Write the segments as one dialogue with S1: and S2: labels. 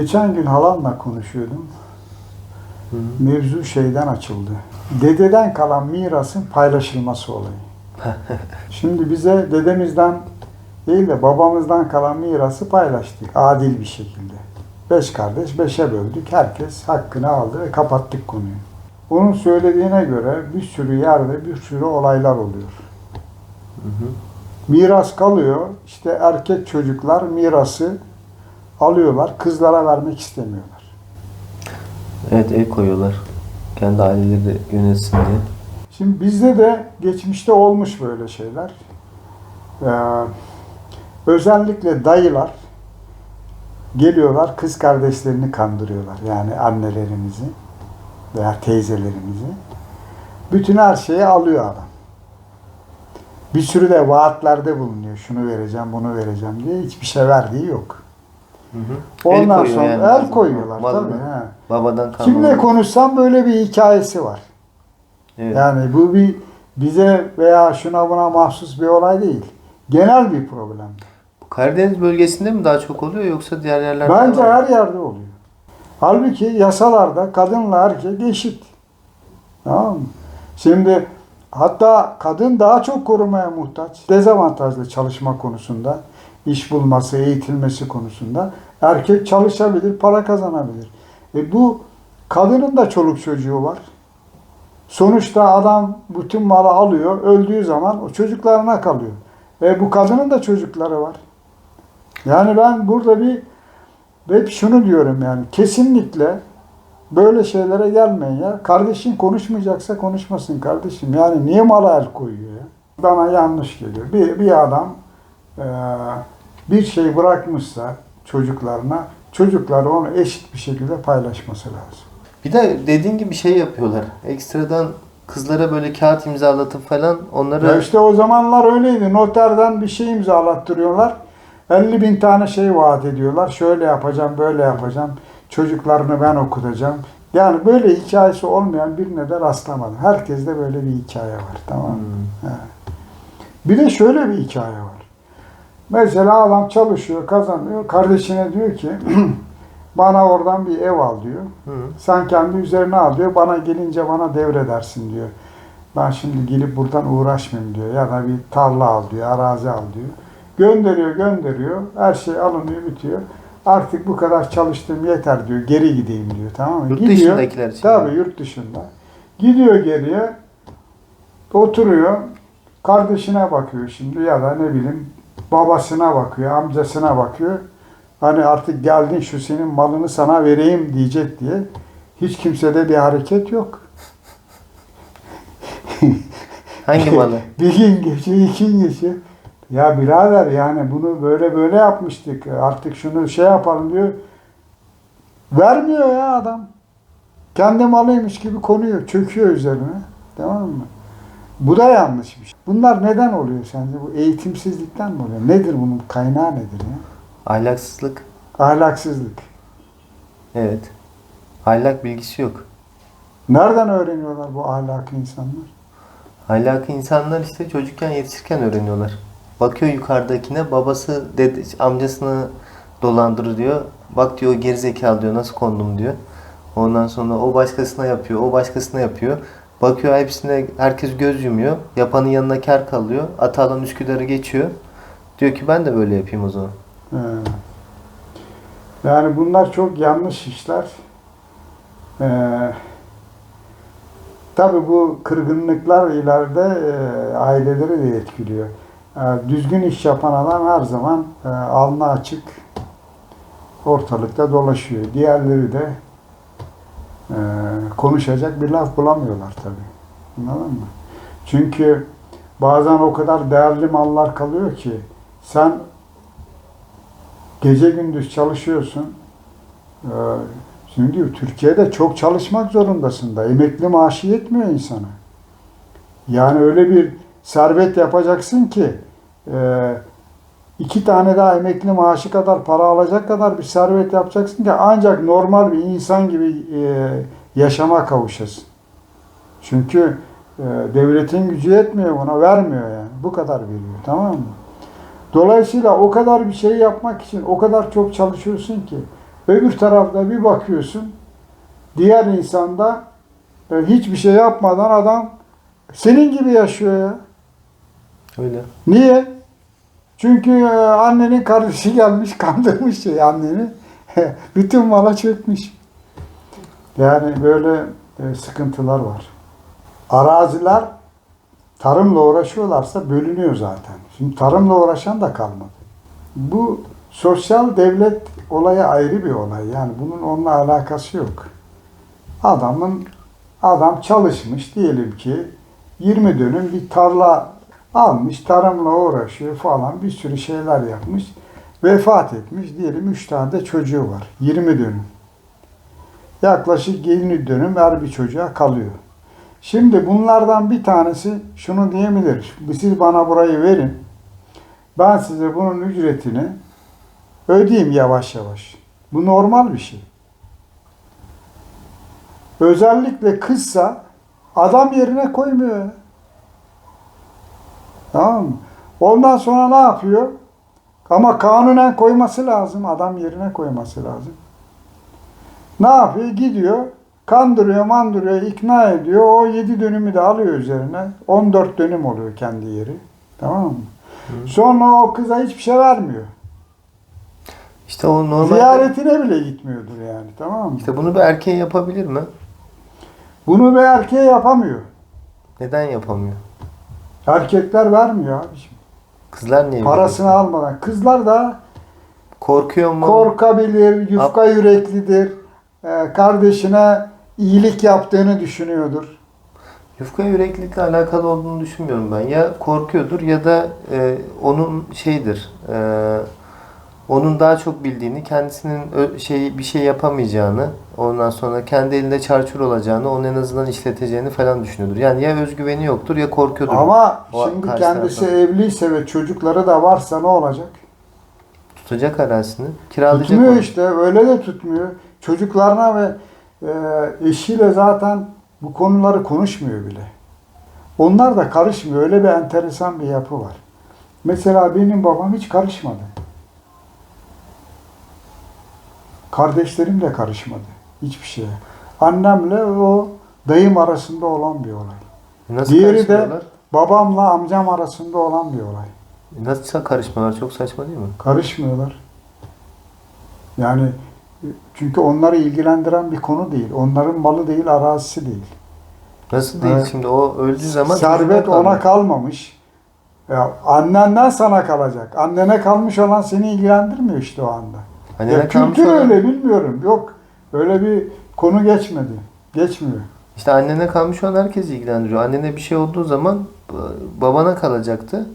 S1: Geçen gün halamla konuşuyordum.
S2: Hı.
S1: Mevzu şeyden açıldı. Dededen kalan mirasın paylaşılması olayı. Şimdi bize dedemizden değil de babamızdan kalan mirası paylaştık adil bir şekilde. Beş kardeş beşe böldük. Herkes hakkını aldı ve kapattık konuyu. Onun söylediğine göre bir sürü yerde bir sürü olaylar oluyor.
S2: Hı hı.
S1: Miras kalıyor. İşte erkek çocuklar mirası alıyorlar. Kızlara vermek istemiyorlar.
S2: Evet el koyuyorlar. Kendi aileleri yönetsin diye.
S1: Şimdi bizde de geçmişte olmuş böyle şeyler. Ee, özellikle dayılar geliyorlar kız kardeşlerini kandırıyorlar. Yani annelerimizi veya teyzelerimizi. Bütün her şeyi alıyor adam. Bir sürü de vaatlerde bulunuyor. Şunu vereceğim, bunu vereceğim diye. Hiçbir şey verdiği yok.
S2: Hı hı. El
S1: Ondan
S2: koyuyor
S1: sonra
S2: yani
S1: el
S2: bazen.
S1: koyuyorlar
S2: Malına.
S1: tabii. he.
S2: Babadan kalma.
S1: Kimle konuşsam böyle bir hikayesi var.
S2: Evet.
S1: Yani bu bir bize veya şuna buna mahsus bir olay değil. Genel bir problem.
S2: Karadeniz bölgesinde mi daha çok oluyor yoksa diğer yerlerde de
S1: Bence
S2: var mı?
S1: her yerde oluyor. Halbuki yasalarda kadınla erkek eşit. Tamam mı? Şimdi hatta kadın daha çok korumaya muhtaç. Dezavantajlı çalışma konusunda, iş bulması, eğitilmesi konusunda. Erkek çalışabilir, para kazanabilir. E bu kadının da çoluk çocuğu var. Sonuçta adam bütün malı alıyor, öldüğü zaman o çocuklarına kalıyor. E bu kadının da çocukları var. Yani ben burada bir hep şunu diyorum yani kesinlikle böyle şeylere gelmeyin ya. Kardeşin konuşmayacaksa konuşmasın kardeşim. Yani niye mala el koyuyor ya? Bana yanlış geliyor. Bir, bir adam eee, bir şey bırakmışsa çocuklarına çocukları onu eşit bir şekilde paylaşması lazım.
S2: Bir de dediğin gibi şey yapıyorlar. Ekstradan kızlara böyle kağıt imzalatıp falan onları
S1: Ya işte o zamanlar öyleydi. Noterden bir şey imzalattırıyorlar. 50 bin tane şey vaat ediyorlar. Şöyle yapacağım, böyle yapacağım. Çocuklarını ben okutacağım. Yani böyle hikayesi olmayan birine de rastlamadım. Herkeste böyle bir hikaye var. Tamam mı?
S2: Hmm.
S1: Bir de şöyle bir hikaye var. Mesela adam çalışıyor, kazanıyor. Kardeşine diyor ki bana oradan bir ev al diyor.
S2: Hı.
S1: Sen kendi üzerine al diyor. Bana gelince bana devredersin diyor. Ben şimdi gelip buradan uğraşmayayım diyor. Ya da bir tarla al diyor, arazi al diyor. Gönderiyor, gönderiyor. Her şey alınıyor, bitiyor. Artık bu kadar çalıştığım yeter diyor. Geri gideyim diyor. Tamam mı?
S2: Yurt
S1: Gidiyor.
S2: dışındakiler için.
S1: Tabii yurt dışında. Gidiyor geriye. Oturuyor. Kardeşine bakıyor şimdi ya da ne bileyim babasına bakıyor, amcasına bakıyor. Hani artık geldin şu senin malını sana vereyim diyecek diye. Hiç kimsede bir hareket yok.
S2: Hangi malı?
S1: bir gün geçiyor, iki gün geçiyor. Ya birader yani bunu böyle böyle yapmıştık. Artık şunu şey yapalım diyor. Vermiyor ya adam. Kendi malıymış gibi konuyor, çöküyor üzerine. Tamam mı? Bu da yanlış bir şey. Bunlar neden oluyor sence? Bu eğitimsizlikten mi oluyor? Nedir bunun kaynağı nedir ya?
S2: Ahlaksızlık.
S1: Ahlaksızlık.
S2: Evet. Ahlak bilgisi yok.
S1: Nereden öğreniyorlar bu ahlakı insanlar?
S2: Ahlakı insanlar işte çocukken yetişirken öğreniyorlar. Bakıyor yukarıdakine babası dede, amcasını dolandırır diyor. Bak diyor gerizekalı diyor nasıl kondum diyor. Ondan sonra o başkasına yapıyor, o başkasına yapıyor. Bakıyor hepsine herkes göz yumuyor. Yapanın yanına kar kalıyor. Atalan Üsküdar'ı geçiyor. Diyor ki ben de böyle yapayım o zaman.
S1: He. Yani bunlar çok yanlış işler. Ee, tabii bu kırgınlıklar ileride e, aileleri de etkiliyor. Ee, düzgün iş yapan adam her zaman e, alnı açık ortalıkta dolaşıyor. Diğerleri de e, konuşacak bir laf bulamıyorlar tabii. Anladın mı? Çünkü bazen o kadar değerli mallar kalıyor ki sen gece gündüz çalışıyorsun. Ee, Şimdi Türkiye'de çok çalışmak zorundasın da. Emekli maaşı yetmiyor insana. Yani öyle bir servet yapacaksın ki e, iki tane daha emekli maaşı kadar para alacak kadar bir servet yapacaksın ki ancak normal bir insan gibi e, yaşama kavuşasın. Çünkü e, devletin gücü yetmiyor buna, vermiyor yani. Bu kadar veriyor, tamam mı? Dolayısıyla o kadar bir şey yapmak için o kadar çok çalışıyorsun ki Öbür tarafta bir bakıyorsun diğer insanda e, hiçbir şey yapmadan adam senin gibi yaşıyor ya.
S2: Öyle.
S1: Niye? Çünkü e, annenin kardeşi gelmiş kandırmış şey anneni. Bütün mala çökmüş. Yani böyle e, sıkıntılar var. Araziler tarımla uğraşıyorlarsa bölünüyor zaten. Şimdi tarımla uğraşan da kalmadı. Bu sosyal devlet olayı ayrı bir olay. Yani bunun onunla alakası yok. Adamın adam çalışmış diyelim ki 20 dönüm bir tarla almış, tarımla uğraşıyor falan bir sürü şeyler yapmış. Vefat etmiş diyelim 3 tane de çocuğu var. 20 dönüm. Yaklaşık 20 dönüm her bir çocuğa kalıyor. Şimdi bunlardan bir tanesi şunu diyebilir. Siz bana burayı verin. Ben size bunun ücretini ödeyeyim yavaş yavaş. Bu normal bir şey. Özellikle kızsa adam yerine koymuyor. Tamam mı? Ondan sonra ne yapıyor? Ama kanunen koyması lazım. Adam yerine koyması lazım. Ne yapıyor? Gidiyor. Kandırıyor, mandırıyor, ikna ediyor. O 7 dönümü de alıyor üzerine. 14 dönüm oluyor kendi yeri. Tamam mı? Sonra o kıza hiçbir şey vermiyor.
S2: İşte o normal.
S1: Ziyaretine bile gitmiyordur yani. Tamam mı?
S2: İşte bunu bir erkeğe yapabilir mi?
S1: Bunu bir erkeğe yapamıyor.
S2: Neden yapamıyor?
S1: Erkekler vermiyor abiciğim.
S2: Kızlar niye?
S1: Parasını
S2: veriyor?
S1: almadan. Kızlar da
S2: Korkuyor mu?
S1: korkabilir, yufka yüreklidir. Ee, Kardeşine iyilik yaptığını düşünüyordur.
S2: Yufka yüreklilikle alakalı olduğunu düşünmüyorum ben. Ya korkuyordur ya da e, onun şeydir. e, onun daha çok bildiğini, kendisinin şey bir şey yapamayacağını, ondan sonra kendi elinde çarçur olacağını, onu en azından işleteceğini falan düşünüyordur. Yani ya özgüveni yoktur ya korkuyordur.
S1: Ama
S2: O
S1: şimdi kendisi
S2: taraftan.
S1: evliyse ve çocukları da varsa ne olacak?
S2: Tutacak arazisini, kiralayacak
S1: Tutmuyor
S2: onu.
S1: işte. Öyle de tutmuyor. Çocuklarına ve e, eşiyle zaten bu konuları konuşmuyor bile. Onlar da karışmıyor. Öyle bir enteresan bir yapı var. Mesela benim babam hiç karışmadı. Kardeşlerim de karışmadı. Hiçbir şeye. Annemle o dayım arasında olan bir olay.
S2: Nasıl
S1: Diğeri de babamla amcam arasında olan bir olay.
S2: Nasıl karışmıyorlar? Çok saçma değil mi?
S1: Karışmıyorlar. Yani e, çünkü onları ilgilendiren bir konu değil. Onların malı değil, arazisi değil.
S2: Nasıl değil?
S1: Evet.
S2: Şimdi o öldüğü zaman
S1: Servet ona kalmamış. Ya annenden sana kalacak. Annene kalmış olan seni ilgilendirmiyor işte o anda.
S2: Annene
S1: ya
S2: kalmış
S1: kültür öyle bilmiyorum. Yok. Öyle bir konu geçmedi. Geçmiyor.
S2: İşte annene kalmış olan herkes ilgilendiriyor. Annene bir şey olduğu zaman e, babana kalacaktı.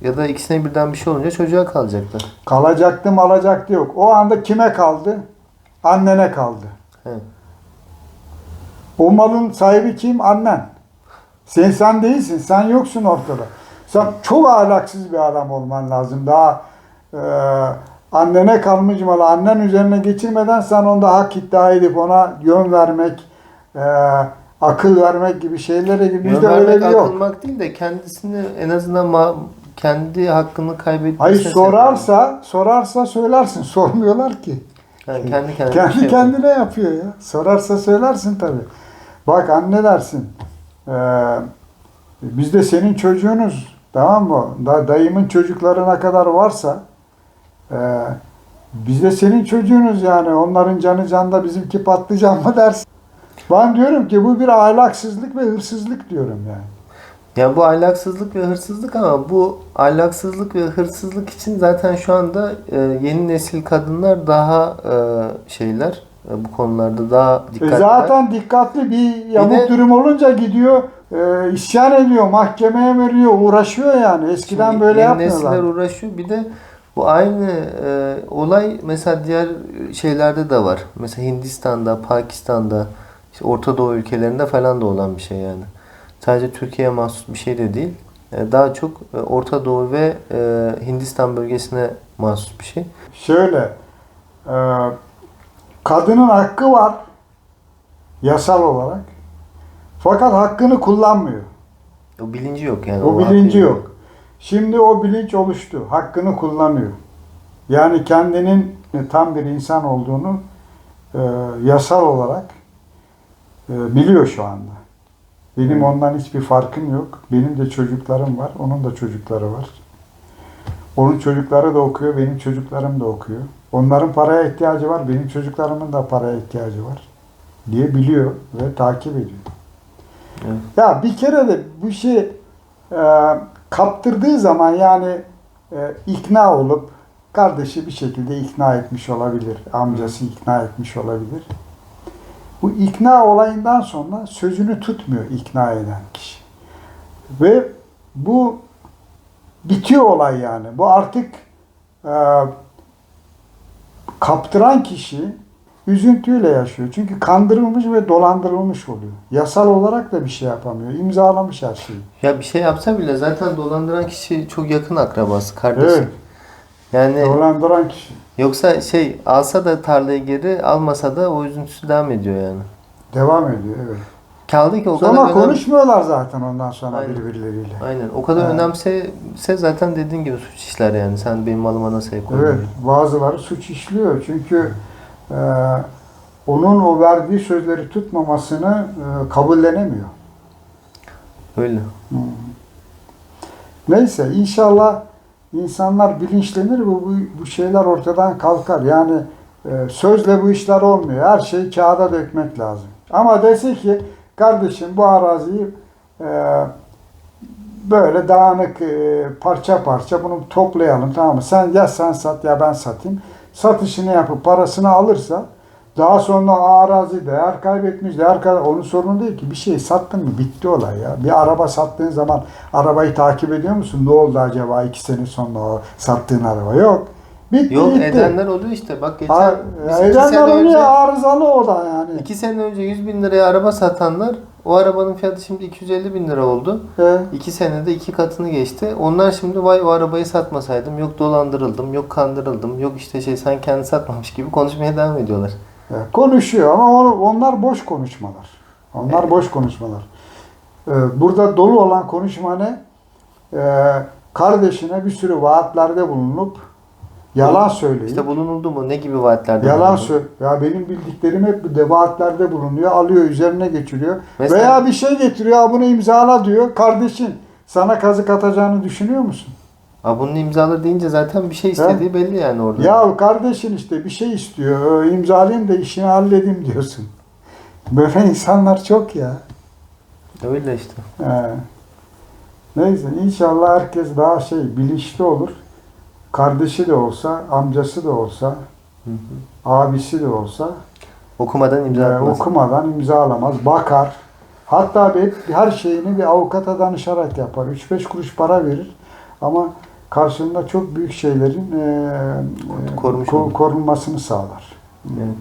S2: Ya da ikisine birden bir şey olunca çocuğa kalacaktı.
S1: Kalacaktı malacaktı yok. O anda kime kaldı? Annene kaldı.
S2: He.
S1: O malın sahibi kim? Annen. Sen sen değilsin. Sen yoksun ortada. Sen çok ahlaksız bir adam olman lazım. Daha e, annene kalmış malı annen üzerine geçirmeden sen onda hak iddia edip ona yön vermek, e, akıl vermek gibi şeylere gibi bizde öyle bir yok.
S2: akılmak değil de kendisini en azından ma- kendi hakkını kaybetmesine
S1: Hayır sorarsa, sorarsa söylersin. Sormuyorlar ki.
S2: Yani kendi kendine bir
S1: Kendi
S2: şey yapıyor.
S1: kendine yapıyor ya. Sorarsa söylersin tabii. Bak anne dersin. Ee, biz de senin çocuğunuz. Tamam mı? Da, dayımın çocuklarına kadar varsa e, biz de senin çocuğunuz yani. Onların canı canda bizimki patlıcan mı dersin? Ben diyorum ki bu bir ahlaksızlık ve hırsızlık diyorum yani.
S2: Ya bu ahlaksızlık ve hırsızlık ama bu ahlaksızlık ve hırsızlık için zaten şu anda e, yeni nesil kadınlar daha e, şeyler e, bu konularda daha
S1: E
S2: dikkatliler.
S1: zaten dikkatli bir yamuk
S2: de-
S1: durum olunca gidiyor e, isyan ediyor, mahkemeye veriyor, uğraşıyor yani. Eskiden böyle
S2: yeni
S1: yapmıyorlar.
S2: nesiller uğraşıyor. Bir de bu aynı e, olay mesela diğer şeylerde de var. Mesela Hindistan'da, Pakistan'da, işte Orta Doğu ülkelerinde falan da olan bir şey yani. Sadece Türkiye'ye mahsus bir şey de değil. E, daha çok e, Orta Doğu ve e, Hindistan bölgesine mahsus bir şey.
S1: Şöyle, e, kadının hakkı var yasal olarak. Fakat hakkını kullanmıyor.
S2: O bilinci yok yani.
S1: O
S2: hakkı
S1: bilinci
S2: yok.
S1: yok. Şimdi o bilinç oluştu. Hakkını kullanıyor. Yani kendinin tam bir insan olduğunu e, yasal olarak e, biliyor şu anda. Benim ondan hiçbir farkım yok. Benim de çocuklarım var. Onun da çocukları var. Onun çocukları da okuyor. Benim çocuklarım da okuyor. Onların paraya ihtiyacı var. Benim çocuklarımın da paraya ihtiyacı var. Diye biliyor ve takip ediyor.
S2: Evet.
S1: Ya bir kere de bu şey e, kaptırdığı zaman yani e, ikna olup kardeşi bir şekilde ikna etmiş olabilir. Amcası ikna etmiş olabilir. Bu ikna olayından sonra sözünü tutmuyor ikna eden kişi. Ve bu bitiyor olay yani. Bu artık e, kaptıran kişi üzüntüyle yaşıyor. Çünkü kandırılmış ve dolandırılmış oluyor. Yasal olarak da bir şey yapamıyor. İmzalamış her şeyi.
S2: Ya bir şey yapsa bile zaten dolandıran kişi çok yakın akrabası, kardeşi.
S1: Evet.
S2: Yani
S1: Dolandıran kişi.
S2: yoksa şey alsa da tarlayı geri almasa da o üzüntüsü devam ediyor yani.
S1: Devam ediyor evet.
S2: Kaldı ki o
S1: Sonra
S2: kadar önem-
S1: konuşmuyorlar zaten ondan sonra
S2: Aynen.
S1: birbirleriyle.
S2: Aynen. O kadar
S1: Ha.
S2: önemsese zaten dediğin gibi suç işler yani. Sen benim malıma nasıl el?
S1: Evet, bazıları suç işliyor. Çünkü e, onun o verdiği sözleri tutmamasını e, kabullenemiyor.
S2: Öyle.
S1: Hmm. Neyse inşallah insanlar bilinçlenir ve bu, bu şeyler ortadan kalkar. Yani e, sözle bu işler olmuyor. Her şeyi kağıda dökmek lazım. Ama dese ki kardeşim bu araziyi e, böyle dağınık e, parça parça bunu toplayalım tamam mı? Sen ya sen sat ya ben satayım. Satışını yapıp parasını alırsa daha sonra o arazi değer kaybetmiş, değer kay onun sorunu değil ki. Bir şey sattın mı bitti olay ya. Bir araba sattığın zaman arabayı takip ediyor musun? Ne oldu acaba iki sene sonra o sattığın araba? Yok. Bitti
S2: Yok
S1: gitti.
S2: edenler oluyor işte. Bak geçen iki
S1: edenler oluyor
S2: önce,
S1: arızalı o da yani.
S2: iki sene önce 100 bin liraya araba satanlar o arabanın fiyatı şimdi 250 bin lira oldu.
S1: E,
S2: İki senede iki katını geçti. Onlar şimdi vay o arabayı satmasaydım yok dolandırıldım yok kandırıldım yok işte şey sen kendi satmamış gibi konuşmaya devam ediyorlar.
S1: e, konuşuyor ama onlar boş konuşmalar. Onlar boş konuşmalar. E, burada dolu olan konuşma ne? E, kardeşine bir sürü vaatlerde bulunup yalan söyleyip
S2: İşte bulunuldu mu ne gibi vaatlerde
S1: Yalan
S2: bulundu?
S1: söyle. Ya benim bildiklerim hep bu devaatlerde bulunuyor. Alıyor üzerine geçiriyor.
S2: Mesela-
S1: Veya bir şey getiriyor. "Ya Bunu imzala diyor. Kardeşin sana kazık atacağını düşünüyor musun?
S2: Aa, bunun imzalı deyince zaten bir şey istediği belli yani orada.
S1: Ya kardeşin işte bir şey istiyor. "Ee, imzalayayım da işini halledeyim diyorsun. Böyle insanlar çok ya.
S2: Öyle işte.
S1: He. Neyse inşallah herkes daha şey bilinçli olur. Kardeşi de olsa, amcası da olsa,
S2: Hı hı.
S1: abisi de olsa
S2: Okumadan imza
S1: Ee,
S2: atmaz.
S1: okumadan imzalamaz, bakar. Hatta bir, her şeyini bir avukata danışarak yapar. 3-5 kuruş para verir ama karşılığında çok büyük şeylerin e, e,
S2: Korumuş
S1: ko- korunmasını sağlar.
S2: Evet.